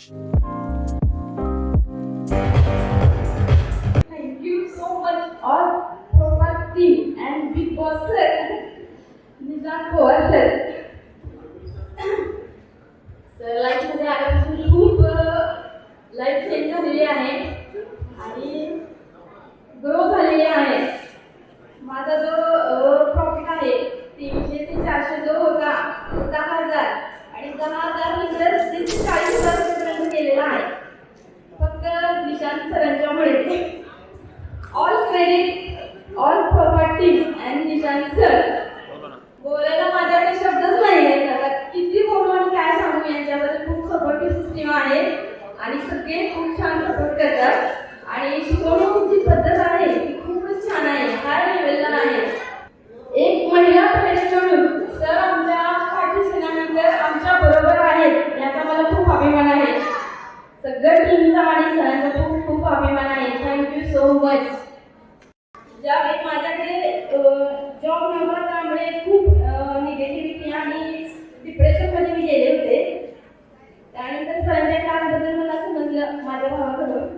Thank you so much all from our team and Big Boss sir, Nizam Pawar sir. Sir लाईफमध्ये आल्यापासून खूप life change झालेली आहे. आणि ग्रो झालेली आहे. माझा जो प्रॉफिट आहे तीनशे ते चारशे जो होता तो दहा हजार. आणि दहा हजार नंतर ते चाळीस हजार रुपयेपर्यंत गेलेला आहे Nishant Nishant सरांच्यामुळे all credit all for team and Nishant sir. बोलायला माझ्याकडे शब्दच नाही आहेत आता किती बोलू आणि काय सांगू यांच्याबद्दल खूप सपोर्टिव्ह सिस्टीम आहे. आणि सगळे खूप छान सपोर्ट करतात आणि शिकवण्याची पद्धत आहे ती खूपच छान आहे हाय लेवलला आहे एक महिला प्रेस म्हणून सर आमच्या पाठीशिल्यानंतर आमच्या बरोबर आहेत याचा मला खूप अभिमान आहे सगळं टीमचा आणि सरांचा खूप खूप अभिमान आहे. थँक्यू सो मच ज्यावेळी माझ्याकडे जॉब नव्हता त्यामुळे खूप निगेटिव्हिटी आणि डिप्रेशनमध्ये मी गेले होते. त्यानंतर सरांच्या क्लासबद्दल मला समजलं माझ्या भावाकडून.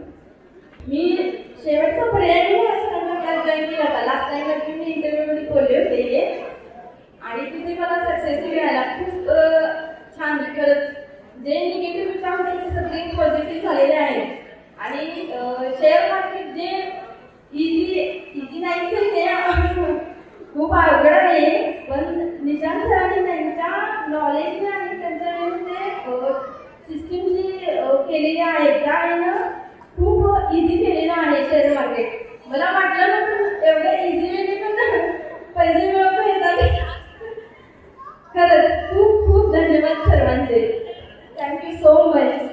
मी शेवटचा पर्याय म्हणून क्लास जॉईन केला होता. लास्ट टाइम मी इंटरव्ह्यूमध्ये बोलले होते आणि तिथे मला सक्सेस मिळाला. खूप छान. खरंच जे निगेटिव्ह विचार होते ते सगळे पॉझिटिव्ह झालेले आहेत. आणि शेअर मार्केट जे इझी इझी नाही ते खूप अवघड आहे. पण निशांत सरांनी त्यांच्या नॉलेजने आणि त्यांच्या ते सिस्टीम जी केलेली आहे त्या खूप इझी केलेलं आहे शेअर मार्केट मला वाटलं you so much.